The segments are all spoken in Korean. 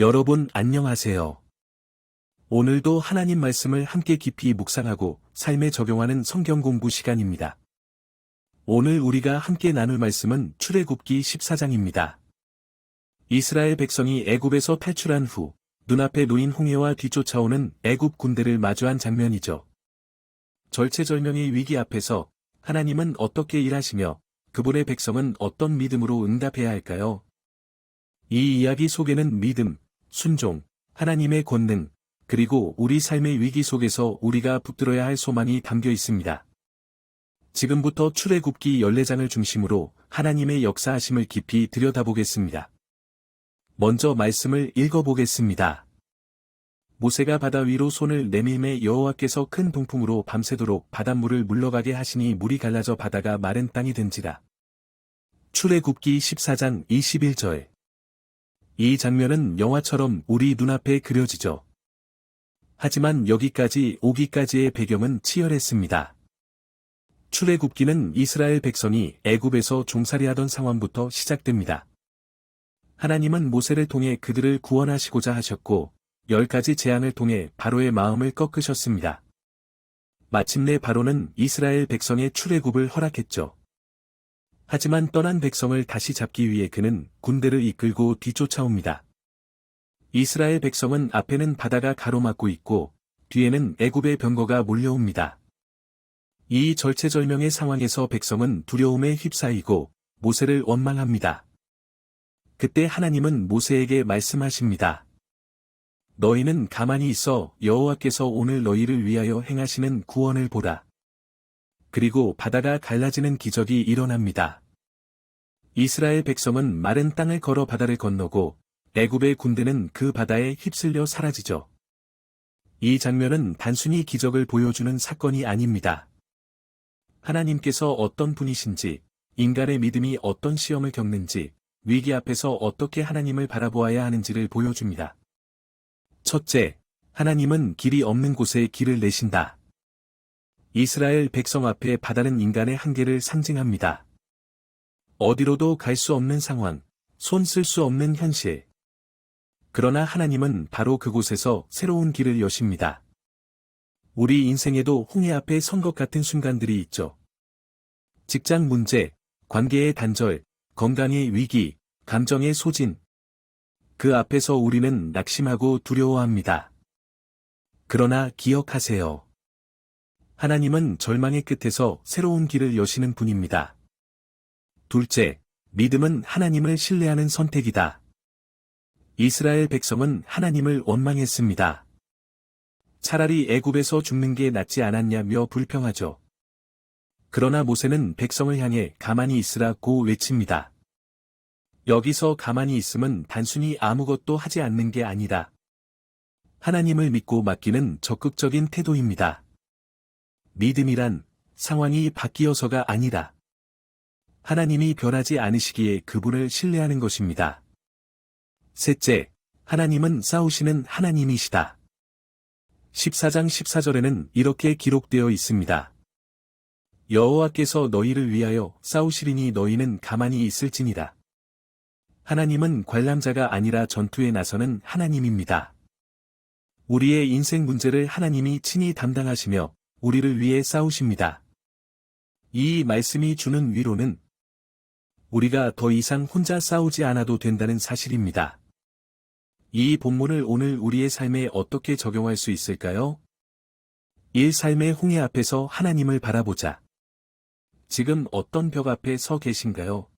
여러분 안녕하세요. 오늘도 하나님 말씀을 함께 깊이 묵상하고 삶에 적용하는 성경 공부 시간입니다. 오늘 우리가 함께 나눌 말씀은 출애굽기 14장입니다. 이스라엘 백성이 애굽에서 탈출한 후 눈앞에 놓인 홍해와 뒤쫓아오는 애굽 군대를 마주한 장면이죠. 절체절명의 위기 앞에서 하나님은 어떻게 일하시며 그분의 백성은 어떤 믿음으로 응답해야 할까요? 이 이야기 속에는 믿음, 순종, 하나님의 권능, 그리고 우리 삶의 위기 속에서 우리가 붙들어야 할 소망이 담겨 있습니다. 지금부터 출애굽기 14장을 중심으로 하나님의 역사하심을 깊이 들여다보겠습니다. 먼저 말씀을 읽어보겠습니다. 모세가 바다 위로 손을 내밀매 여호와께서 큰 동풍으로 밤새도록 바닷물을 물러가게 하시니 물이 갈라져 바다가 마른 땅이 된지라. 출애굽기 14장 21절 이 장면은 영화처럼 우리 눈앞에 그려지죠. 하지만 여기까지 오기까지의 배경은 치열했습니다. 출애굽기는 이스라엘 백성이 애굽에서 종살이하던 상황부터 시작됩니다. 하나님은 모세를 통해 그들을 구원하시고자 하셨고 열 가지 재앙을 통해 바로의 마음을 꺾으셨습니다. 마침내 바로는 이스라엘 백성의 출애굽을 허락했죠. 하지만 떠난 백성을 다시 잡기 위해 그는 군대를 이끌고 뒤쫓아옵니다. 이스라엘 백성은 앞에는 바다가 가로막고 있고 뒤에는 애굽의 병거가 몰려옵니다. 이 절체절명의 상황에서 백성은 두려움에 휩싸이고 모세를 원망합니다. 그때 하나님은 모세에게 말씀하십니다. 너희는 가만히 있어 여호와께서 오늘 너희를 위하여 행하시는 구원을 보라. 그리고 바다가 갈라지는 기적이 일어납니다. 이스라엘 백성은 마른 땅을 걸어 바다를 건너고 애굽의 군대는 그 바다에 휩쓸려 사라지죠. 이 장면은 단순히 기적을 보여주는 사건이 아닙니다. 하나님께서 어떤 분이신지, 인간의 믿음이 어떤 시험을 겪는지, 위기 앞에서 어떻게 하나님을 바라보아야 하는지를 보여줍니다. 첫째, 하나님은 길이 없는 곳에 길을 내신다. 이스라엘 백성 앞에 바다는 인간의 한계를 상징합니다. 어디로도 갈 수 없는 상황, 손 쓸 수 없는 현실. 그러나 하나님은 바로 그곳에서 새로운 길을 여십니다. 우리 인생에도 홍해 앞에 선 것 같은 순간들이 있죠. 직장 문제, 관계의 단절, 건강의 위기, 감정의 소진. 그 앞에서 우리는 낙심하고 두려워합니다. 그러나 기억하세요. 하나님은 절망의 끝에서 새로운 길을 여시는 분입니다. 둘째, 믿음은 하나님을 신뢰하는 선택이다. 이스라엘 백성은 하나님을 원망했습니다. 차라리 애굽에서 죽는 게 낫지 않았냐며 불평하죠. 그러나 모세는 백성을 향해 가만히 있으라고 외칩니다. 여기서 가만히 있음은 단순히 아무것도 하지 않는 게 아니다. 하나님을 믿고 맡기는 적극적인 태도입니다. 믿음이란 상황이 바뀌어서가 아니다. 하나님이 변하지 않으시기에 그분을 신뢰하는 것입니다. 셋째, 하나님은 싸우시는 하나님이시다. 14장 14절에는 이렇게 기록되어 있습니다. 여호와께서 너희를 위하여 싸우시리니 너희는 가만히 있을지니라. 하나님은 관람자가 아니라 전투에 나서는 하나님입니다. 우리의 인생 문제를 하나님이 친히 담당하시며 우리를 위해 싸우십니다. 이 말씀이 주는 위로는 우리가 더 이상 혼자 싸우지 않아도 된다는 사실입니다. 이 본문을 오늘 우리의 삶에 어떻게 적용할 수 있을까요? 1. 삶의 홍해 앞에서 하나님을 바라보자. 지금 어떤 벽 앞에 서 계신가요?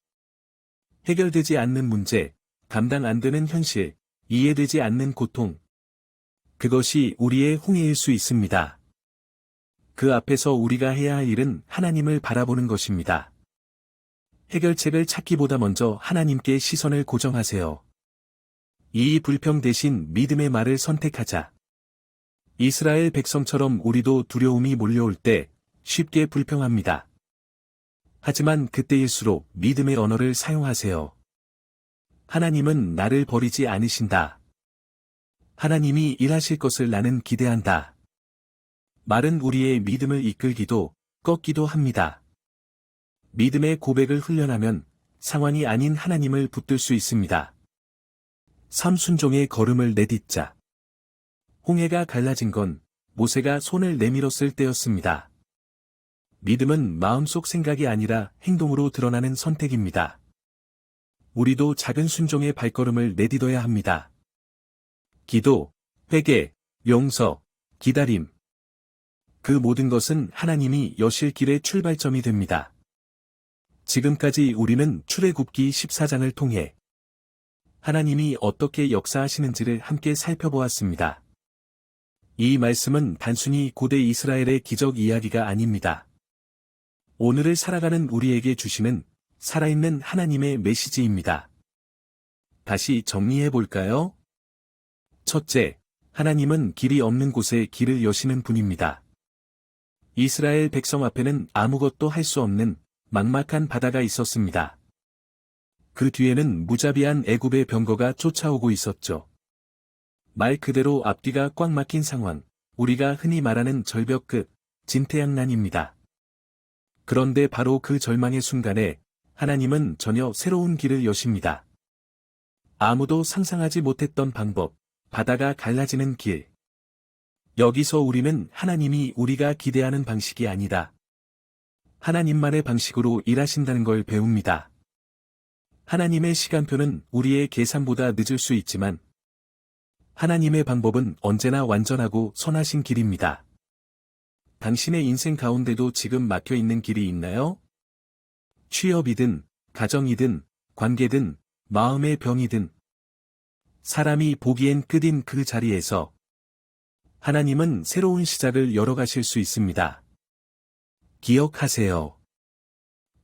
해결되지 않는 문제, 감당 안 되는 현실, 이해되지 않는 고통. 그것이 우리의 홍해일 수 있습니다. 그 앞에서 우리가 해야 할 일은 하나님을 바라보는 것입니다. 해결책을 찾기보다 먼저 하나님께 시선을 고정하세요. 이 불평 대신 믿음의 말을 선택하자. 이스라엘 백성처럼 우리도 두려움이 몰려올 때 쉽게 불평합니다. 하지만 그때일수록 믿음의 언어를 사용하세요. 하나님은 나를 버리지 않으신다. 하나님이 일하실 것을 나는 기대한다. 말은 우리의 믿음을 이끌기도 꺾기도 합니다. 믿음의 고백을 훈련하면 상황이 아닌 하나님을 붙들 수 있습니다. 삼순종의 걸음을 내딛자. 홍해가 갈라진 건 모세가 손을 내밀었을 때였습니다. 믿음은 마음속 생각이 아니라 행동으로 드러나는 선택입니다. 우리도 작은 순종의 발걸음을 내딛어야 합니다. 기도, 회개, 용서, 기다림. 그 모든 것은 하나님이 여실 길의 출발점이 됩니다. 지금까지 우리는 출애굽기 14장을 통해 하나님이 어떻게 역사하시는지를 함께 살펴보았습니다. 이 말씀은 단순히 고대 이스라엘의 기적 이야기가 아닙니다. 오늘을 살아가는 우리에게 주시는 살아있는 하나님의 메시지입니다. 다시 정리해 볼까요? 첫째, 하나님은 길이 없는 곳에 길을 여시는 분입니다. 이스라엘 백성 앞에는 아무것도 할 수 없는 막막한 바다가 있었습니다. 그 뒤에는 무자비한 애굽의 병거가 쫓아오고 있었죠. 말 그대로 앞뒤가 꽉 막힌 상황, 우리가 흔히 말하는 절벽 끝, 진태양난입니다. 그런데 바로 그 절망의 순간에 하나님은 전혀 새로운 길을 여십니다. 아무도 상상하지 못했던 방법, 바다가 갈라지는 길. 여기서 우리는 하나님이 우리가 기대하는 방식이 아니다. 하나님만의 방식으로 일하신다는 걸 배웁니다. 하나님의 시간표는 우리의 계산보다 늦을 수 있지만 하나님의 방법은 언제나 완전하고 선하신 길입니다. 당신의 인생 가운데도 지금 막혀 있는 길이 있나요? 취업이든, 가정이든, 관계든, 마음의 병이든, 사람이 보기엔 끝인 그 자리에서 하나님은 새로운 시작을 열어가실 수 있습니다. 기억하세요.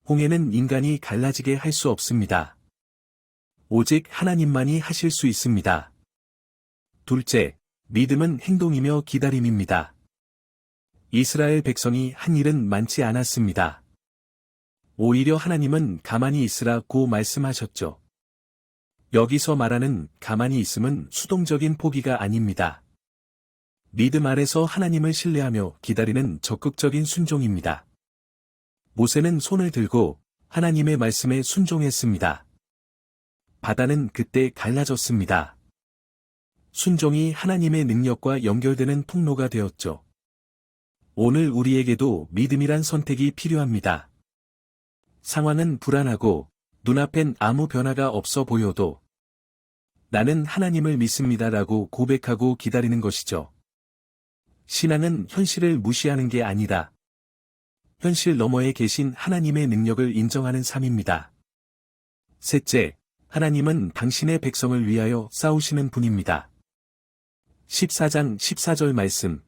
홍해는 인간이 갈라지게 할 수 없습니다. 오직 하나님만이 하실 수 있습니다. 둘째, 믿음은 행동이며 기다림입니다. 이스라엘 백성이 한 일은 많지 않았습니다. 오히려 하나님은 가만히 있으라고 말씀하셨죠. 여기서 말하는 가만히 있음은 수동적인 포기가 아닙니다. 믿음 아래서 하나님을 신뢰하며 기다리는 적극적인 순종입니다. 모세는 손을 들고 하나님의 말씀에 순종했습니다. 바다는 그때 갈라졌습니다. 순종이 하나님의 능력과 연결되는 통로가 되었죠. 오늘 우리에게도 믿음이란 선택이 필요합니다. 상황은 불안하고 눈앞엔 아무 변화가 없어 보여도 나는 하나님을 믿습니다라고 고백하고 기다리는 것이죠. 신앙은 현실을 무시하는 게 아니다. 현실 너머에 계신 하나님의 능력을 인정하는 삶입니다. 셋째, 하나님은 당신의 백성을 위하여 싸우시는 분입니다. 14장 14절 말씀.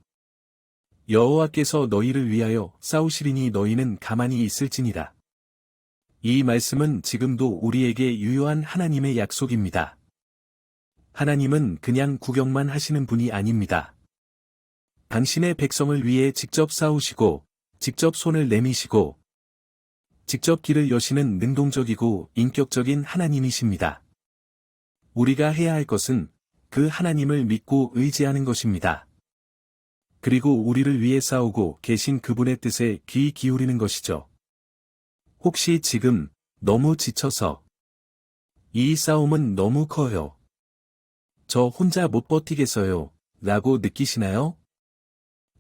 여호와께서 너희를 위하여 싸우시리니 너희는 가만히 있을지니라. 이 말씀은 지금도 우리에게 유효한 하나님의 약속입니다. 하나님은 그냥 구경만 하시는 분이 아닙니다. 당신의 백성을 위해 직접 싸우시고, 직접 손을 내미시고, 직접 길을 여시는 능동적이고 인격적인 하나님이십니다. 우리가 해야 할 것은 그 하나님을 믿고 의지하는 것입니다. 그리고 우리를 위해 싸우고 계신 그분의 뜻에 귀 기울이는 것이죠. 혹시 지금 너무 지쳐서 이 싸움은 너무 커요. 저 혼자 못 버티겠어요. 라고 느끼시나요?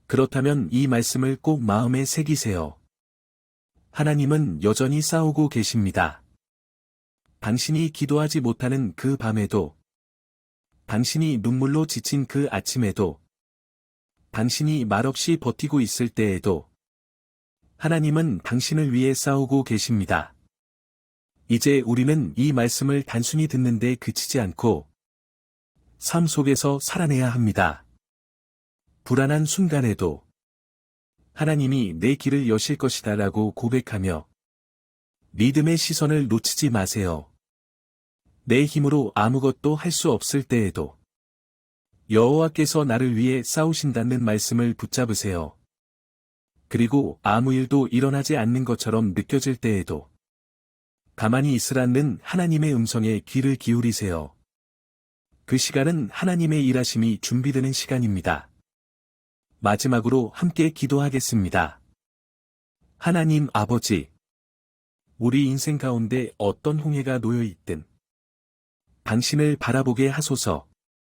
그렇다면 이 말씀을 꼭 마음에 새기세요. 하나님은 여전히 싸우고 계십니다. 당신이 기도하지 못하는 그 밤에도, 당신이 눈물로 지친 그 아침에도, 당신이 말없이 버티고 있을 때에도, 하나님은 당신을 위해 싸우고 계십니다. 이제 우리는 이 말씀을 단순히 듣는데 그치지 않고, 삶 속에서 살아내야 합니다. 불안한 순간에도 하나님이 내 길을 여실 것이다 라고 고백하며 믿음의 시선을 놓치지 마세요. 내 힘으로 아무것도 할 수 없을 때에도 여호와께서 나를 위해 싸우신다는 말씀을 붙잡으세요. 그리고 아무 일도 일어나지 않는 것처럼 느껴질 때에도 가만히 있으라는 하나님의 음성에 귀를 기울이세요. 그 시간은 하나님의 일하심이 준비되는 시간입니다. 마지막으로 함께 기도하겠습니다. 하나님 아버지, 우리 인생 가운데 어떤 홍해가 놓여 있든, 당신을 바라보게 하소서.